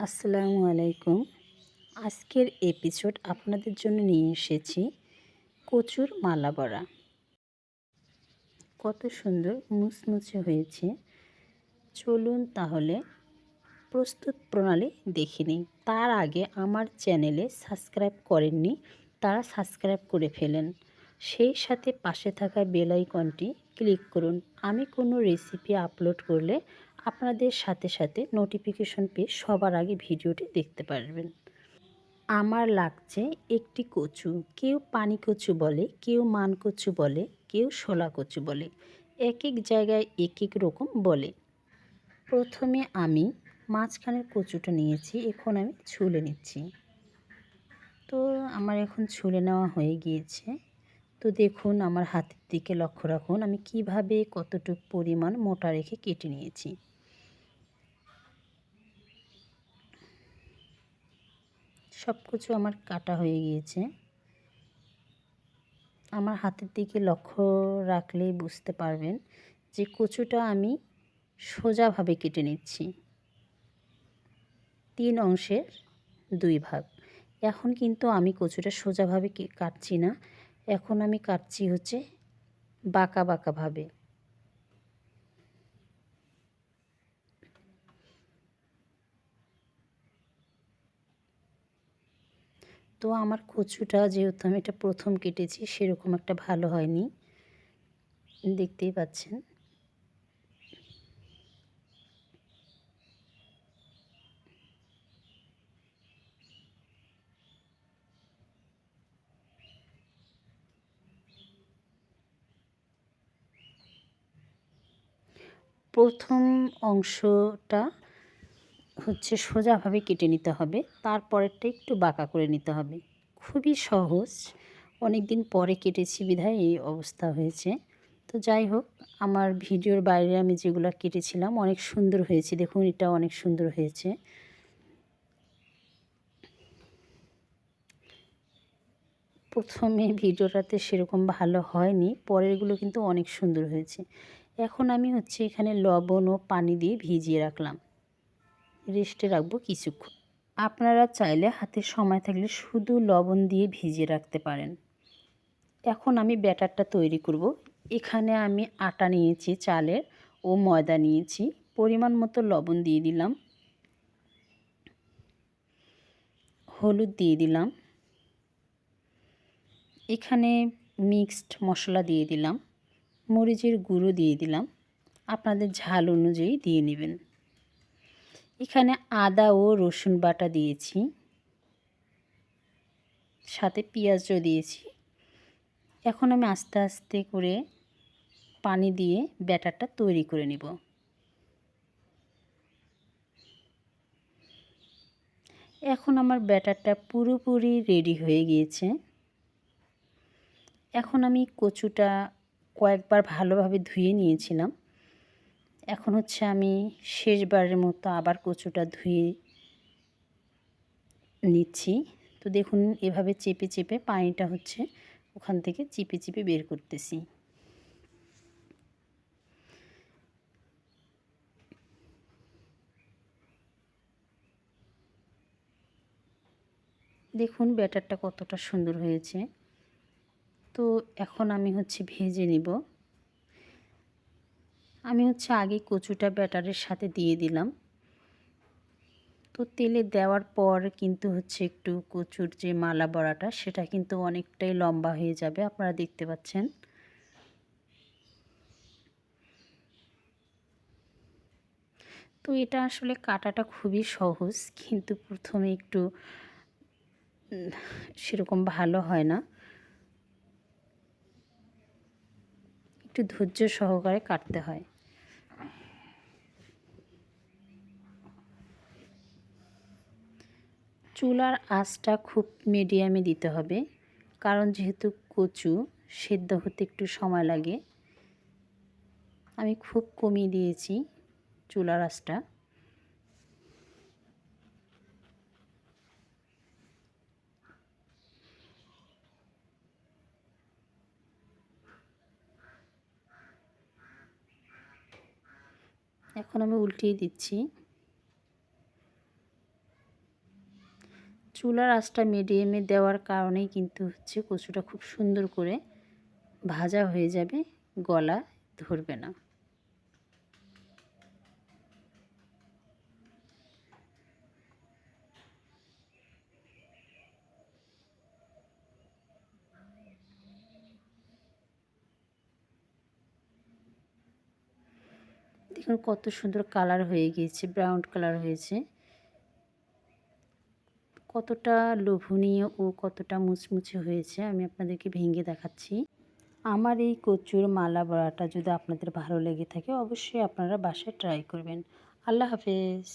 আসসালামু আলাইকুম। আজকের এপিসোড আপনাদের জন্য নিয়ে এসেছি কচুর মালা বড়া। কত সুন্দর মুচমুচে হয়েছে। চলুন তাহলে প্রস্তুত প্রণালী দেখে নিই। তার আগে আমার চ্যানেলে সাবস্ক্রাইব করেননি, তারা সাবস্ক্রাইব করে ফেলেন। সেই সাথে পাশে থাকা বেল আইকনটি ক্লিক করুন। আমি কোনো রেসিপি আপলোড করলে আপনাদের সাথে সাথে নোটিফিকেশন পেয়ে সবার আগে ভিডিওটি দেখতে পারবেন। আমার লাগছে একটি কচু। কেউ পানি কচু বলে, কেউ মান কচু বলে, কেউ শোলা কচু বলে। এক এক জায়গায় এক এক রকম বলে। প্রথমে আমি মাঝখানের কচুটা নিয়েছি, এখন আমি ছুলে নিচ্ছি। তো আমার এখন ছুলে নেওয়া হয়ে গিয়েছে। তো দেখুন, আমার হাতের দিকে লক্ষ্য রাখুন, আমি কীভাবে কতটুকু পরিমাণ মোটা রেখে কেটে নিয়েছি। সব কিছু আমার কাটা হয়ে গিয়েছে। আমার হাতের দিকে লক্ষ্য রাখলেই বুঝতে পারবেন যে কচুটা আমি সোজাভাবে কেটে নিচ্ছি। তিন অংশের দুই ভাগ। এখন কিন্তু আমি কচুটা সোজাভাবে কাটছি না। এখন আমি কাটছি হচ্ছে বাঁকা বাঁকাভাবে তো আমার কচুটা যেহেতু আমি এটা প্রথম কেটেছি, সেরকম একটা ভালো হয়নি। দেখতেই পাচ্ছেন। প্রথম অংশটা হচ্ছে সোজাভাবে কেটে নিতে হবে, তারপরেরটা একটু বাঁকা করে নিতে হবে। খুবই সহজ অনেক দিন পরে কেটেছি বিধায় এই অবস্থা হয়েছে। তো যাই হোক, আমার ভিডিওর বাইরে আমি যেগুলো কেটেছিলাম, অনেক সুন্দর হয়েছে। দেখুন, এটা অনেক সুন্দর হয়েছে। প্রথমে ভিডিওটাতে সেরকম ভালো হয়নি, পরেরগুলো কিন্তু অনেক সুন্দর হয়েছে। এখন আমি হচ্ছে এখানে লবণ ও পানি দিয়ে ভিজিয়ে রাখলাম। রেস্টে রাখব কিছুক্ষণ। আপনারা চাইলে হাতে সময় থাকলে শুধু লবণ দিয়ে ভিজিয়ে রাখতে পারেন। এখন আমি ব্যাটারটা তৈরি করব। এখানে আমি আটা নিয়েছি, চালের, ও ময়দা নিয়েছি। পরিমাণ মতো লবণ দিয়ে দিলাম। হলুদ দিয়ে দিলাম। এখানে মিক্সড মশলা দিয়ে দিলাম। মরিচের গুঁড়ো দিয়ে দিলাম। আপনাদের ঝাল অনুযায়ী দিয়ে নেবেন। এখানে আদা ও রসুন বাটা দিয়েছি। সাথে পেঁয়াজও দিয়েছি। এখন আমি আস্তে আস্তে করে পানি দিয়ে ব্যাটারটা তৈরি করে নিব। এখন আমার ব্যাটারটা পুরোপুরি রেডি হয়ে গিয়েছে। এখন আমি কচুটা কয়েকবার ভালোভাবে ধুয়ে নিয়েছিলাম। এখন হচ্ছে আমি শেষবারের মতো আবার কচুটা ধুয়ে নিচ্ছি। তো দেখুন, এভাবে চেপে চেপে পানিটা হচ্ছে ওখান থেকে চিপে চিপে বের করতেছি। দেখুন, ব্যাটারটা কতটা সুন্দর হয়েছে। তো এখন আমি হচ্ছে ভেজে নিব। আমি হচ্ছে আগে কচুটা ব্যাটারের সাথে দিয়ে দিলাম। তো তেলে দেওয়ার পর কিন্তু হচ্ছে একটু কচুর যে মালা বড়াটা, সেটা কিন্তু অনেকটাই লম্বা হয়ে যাবে, আপনারা দেখতে পাচ্ছেন। তো এটা আসলে কাটাটা খুবই সহজ, কিন্তু প্রথমে একটু সেরকম ভালো হয় না। একটু ধৈর্য সহকারে কাটতে হয়। চুলার আঁচটা খুব মিডিয়ামে দিতে হবে, কারণ যেহেতু কচু সেদ্ধ হতে একটু সময় লাগে। আমি খুব কমিয়ে দিয়েছি চুলার আঁচটা। এখন আমি উল্টিয়ে দিচ্ছি। চুলার আঁচটা মিডিয়ামে দেওয়ার কারণেই কিন্তু হচ্ছে কচুটা খুব সুন্দর করে ভাজা হয়ে যাবে, গলা ধরবে না। দেখুন কত সুন্দর কালার হয়ে গিয়েছে, ব্রাউন কালার হয়েছে। কতটা লোভনীয় ও কতটা মুচমুচে হয়েছে, আমি আপনাদেরকে ভেঙে দেখাচ্ছি। আমার এই কচুর মালা বড়াটা যদি আপনাদের ভালো লেগে থাকে, অবশ্যই আপনারা বাসায় ট্রাই করবেন। আল্লাহ হাফেজ।